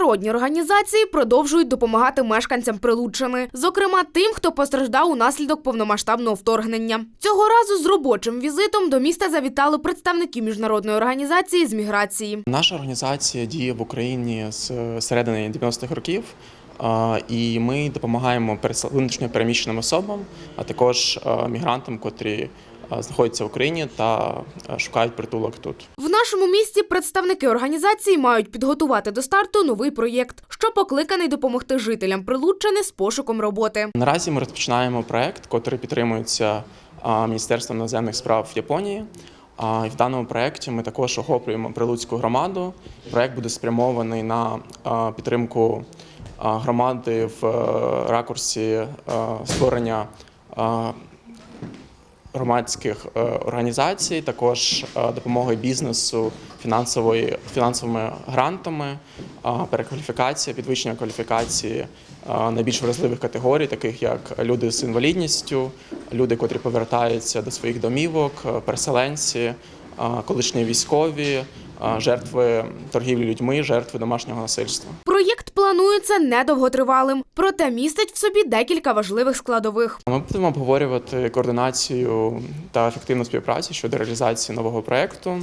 Міжнародні організації продовжують допомагати мешканцям Прилуччини, зокрема тим, хто постраждав унаслідок повномасштабного вторгнення. Цього разу з робочим візитом до міста завітали представники міжнародної організації з міграції. Наша організація діє в Україні з середини 90-х років. І ми допомагаємо внутрішньо переміщеним особам, а також мігрантам, котрі знаходяться в Україні та шукають притулок тут. В нашому місті представники організації мають підготувати до старту новий проєкт, що покликаний допомогти жителям Прилуччини з пошуком роботи. Наразі ми розпочинаємо проект, який підтримується Міністерством іноземних справ Японії. І в даному проєкті ми також охоплюємо прилуцьку громаду. Проєкт буде спрямований на підтримку громади в е, ракурсі створення громадських е, організацій, також е, допомоги бізнесу фінансовими грантами, е, перекваліфікація, підвищення кваліфікації е, найбільш вразливих категорій, таких як люди з інвалідністю, люди, котрі повертаються до своїх домівок, е, переселенці, е, колишні військові, е, жертви торгівлі людьми, жертви домашнього насильства. Проєкт планується недовготривалим, проте містить в собі декілька важливих складових. Ми будемо обговорювати координацію та ефективну співпрацю щодо реалізації нового проекту.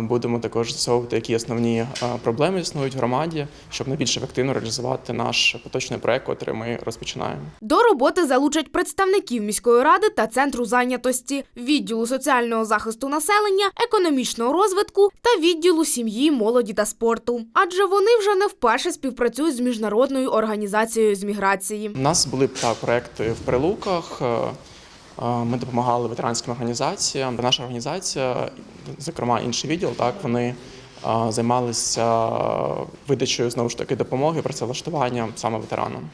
Будемо також з'ясовувати, які основні проблеми існують в громаді, щоб найбільш ефективно реалізувати наш поточний проект, який ми розпочинаємо. До роботи залучать представників міської ради та центру зайнятості, відділу соціального захисту населення, економічного розвитку та відділу сім'ї, молоді та спорту. Адже вони вже не вперше співпрацюють з міжнародною організацією з міграції. У нас були так проекти в Прилуках. Ми допомагали ветеранським організаціям. Наша організація, зокрема інший відділ, так вони займалися видачею знову ж таки допомоги працевлаштуванням саме ветеранам.